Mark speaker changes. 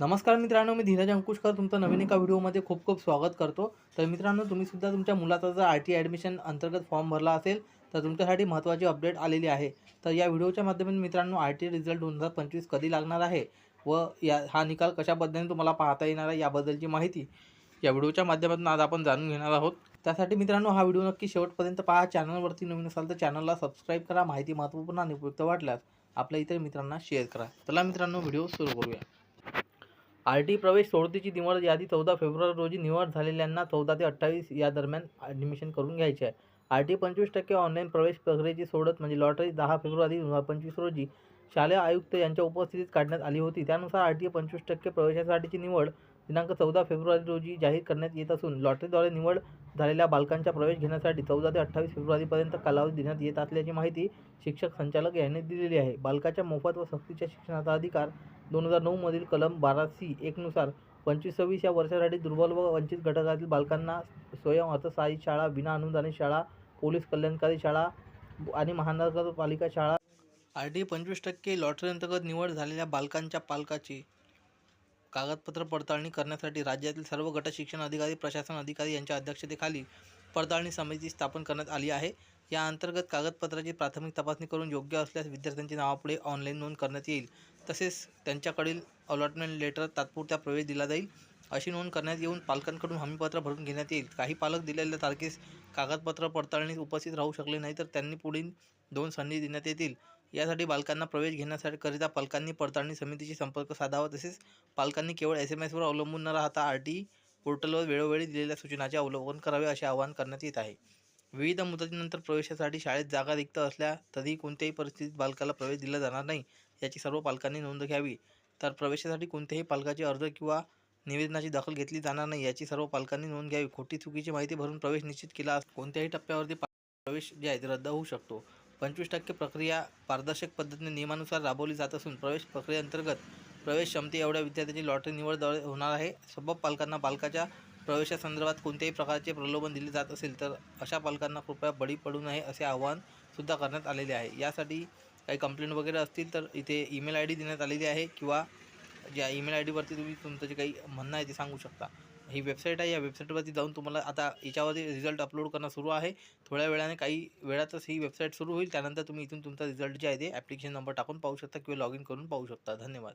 Speaker 1: नमस्कार मित्रांनो मी धीरज अंकुशकर. तुमचं नवीन एका व्हिडिओमध्ये खूप खूप स्वागत करतो. तर मित्रांनो तुम्ही सुद्धा तुमच्या मुलाचा जर आय टी ॲडमिशन अंतर्गत फॉर्म भरला असेल तर तुमच्यासाठी महत्त्वाची अपडेट आलेली आहे. तर या व्हिडिओच्या माध्यमातून मित्रांनो आय टी रिझल्ट दोन हजार पंचवीस कधी लागणार आहे व या हा निकाल कशा पद्धतीने तुम्हाला पाहता येणार आहे याबद्दलची माहिती या व्हिडिओच्या माध्यमातून आज आपण जाणून घेणार आहोत. त्यासाठी मित्रांनो हा व्हिडिओ नक्की शेवटपर्यंत पहा. चॅनलवरती नवीन असाल तर चॅनलला सबस्क्राईब करा. माहिती महत्त्वपूर्ण आणि उपयुक्त वाटल्यास आपल्या इतर मित्रांना शेअर करा. चला मित्रांनो व्हिडिओ सुरू करूया. आर टी प्रवेश सोडतीची निवड यादी चौदा फेब्रुवारी रोजी निवड झालेल्यांना चौदा ते अठ्ठावीस या दरम्यान ॲडमिशन करून घ्यायचे आहे. आर टी पंचवीस टक्के ऑनलाईन प्रवेश प्रक्रियेची सोडत म्हणजे लॉटरी दहा फेब्रुवारी दोन हजार पंचवीस रोजी शालेय आयुक्त यांच्या उपस्थितीत काढण्यात आली होती. त्यानुसार आर टी पंचवीस टक्के प्रवेशासाठीची निवड दिनांक चौदा फेब्रुवारी रोजी जाहीर करण्यात येत असून लॉटरीद्वारे निवड झालेल्या बालकांचा प्रवेश घेण्यासाठी चौदा ते अठ्ठावीस फेब्रुवारीपर्यंत कालावधी देण्यात येत असल्याची माहिती शिक्षक संचालक यांनी दिलेली आहे. बालकाच्या मोफत व सक्तीच्या शिक्षणाचा अधिकार दोन हजार नऊमधील कलम बारा सी एकनुसार पंचवीस सव्वीस या वर्षासाठी दुर्बल व वंचित घटकातील बालकांना स्वयं अर्थसहाय्यित शाळा विना अनुदानित शाळा पोलीस कल्याणकारी शाळा आणि महानगरपालिका शाळा. आर डी पंचवीस टक्के लॉटरी अंतर्गत निवड झालेल्या बालकांच्या पालकाची कागदपत्र पडताळणी करण्यासाठी राज्यातील सर्व गट शिक्षण अधिकारी प्रशासन अधिकारी यांच्या अध्यक्षतेखाली पडताळणी समिती स्थापन करण्यात आली आहे. या अंतर्गत कागदपत्राची प्राथमिक तपासणी करून योग्य असल्यास विद्यार्थ्यांच्या नावापुढे ऑनलाईन नोंद करण्यात येईल. तसेच त्यांच्याकडील अलॉटमेंट लेटर तात्पुरत्या प्रवेश दिला जाईल. अशी नोंद करण्यात येऊन पालकांकडून हमीपत्र भरून घेण्यात येईल. काही पालक दिलेल्या तारखेस कागदपत्र पडताळणीस उपस्थित राहू शकले नाही तर त्यांनी पुढील दोन संधी देण्यात येतील. यासाठी बालकांना प्रवेश घेण्यासाठी करिता पालकांनी पडताळणी समितीशी संपर्क साधावा तसेच पालकांनी केवळ एस एम एसवर अवलंबून न राहता आर टी पोर्टलवर वेळोवेळी दिलेल्या सूचनाचे अवलोकन करावे असे आवाहन करण्यात येत आहे. विविध मुदतीनंतर प्रवेशासाठी शाळेत जागा रिक्त असल्या तरीही कोणत्याही परिस्थितीत बालकाला प्रवेश दिला जाणार नाही याची सर्व पालकांनी नोंद घ्यावी. तर प्रवेशासाठी कोणत्याही पालकाचे अर्ज किंवा निवेदनाची दखल घेतली जाणार नाही याची सर्व पालकांनी नोंद घ्यावी. खोटी चुकीची माहिती भरून प्रवेश निश्चित केला कोणत्याही टप्प्यावरती प्रवेश जे आहे ते रद्द होऊ शकतो. पंचवीस टक्के प्रक्रिया पारदर्शक पद्धतीने नियमानुसार राबवली जात असून प्रवेश प्रक्रियेअंतर्गत प्रवेश क्षमते एवढ्या विद्यार्थ्यांची लॉटरी निवड होणार आहे. सबब पालकांना पालकाच्या प्रवेशासंदर्भात कोणत्याही प्रकारचे प्रलोभन दिले जात असेल तर अशा पालकांना कृपया बळी पडू नये असे आवाहन सुद्धा करण्यात आलेले आहे. यासाठी काही कंप्लेंट वगैरे असतील तर इथे ईमेल आय डी देण्यात आलेली आहे किंवा ज्या ईमेल आय डीवरती तुम्ही तुमचं जे काही म्हणणं आहे ते सांगू शकता. ही वेबसाईट आहे. या वेबसाईटवरती जाऊन तुम्हाला आता याच्यावरती रिझल्ट अपलोड करणं सुरू आहे. थोड्या वेळाने काही वेळातच ही वेबसाईट सुरू होईल. त्यानंतर तुम्ही इथून तुमचा रिझल्ट जे आहे ते ॲप्लिकेशन नंबर टाकून पाहू शकता किंवा लॉग इन करून पाहू शकता. धन्यवाद.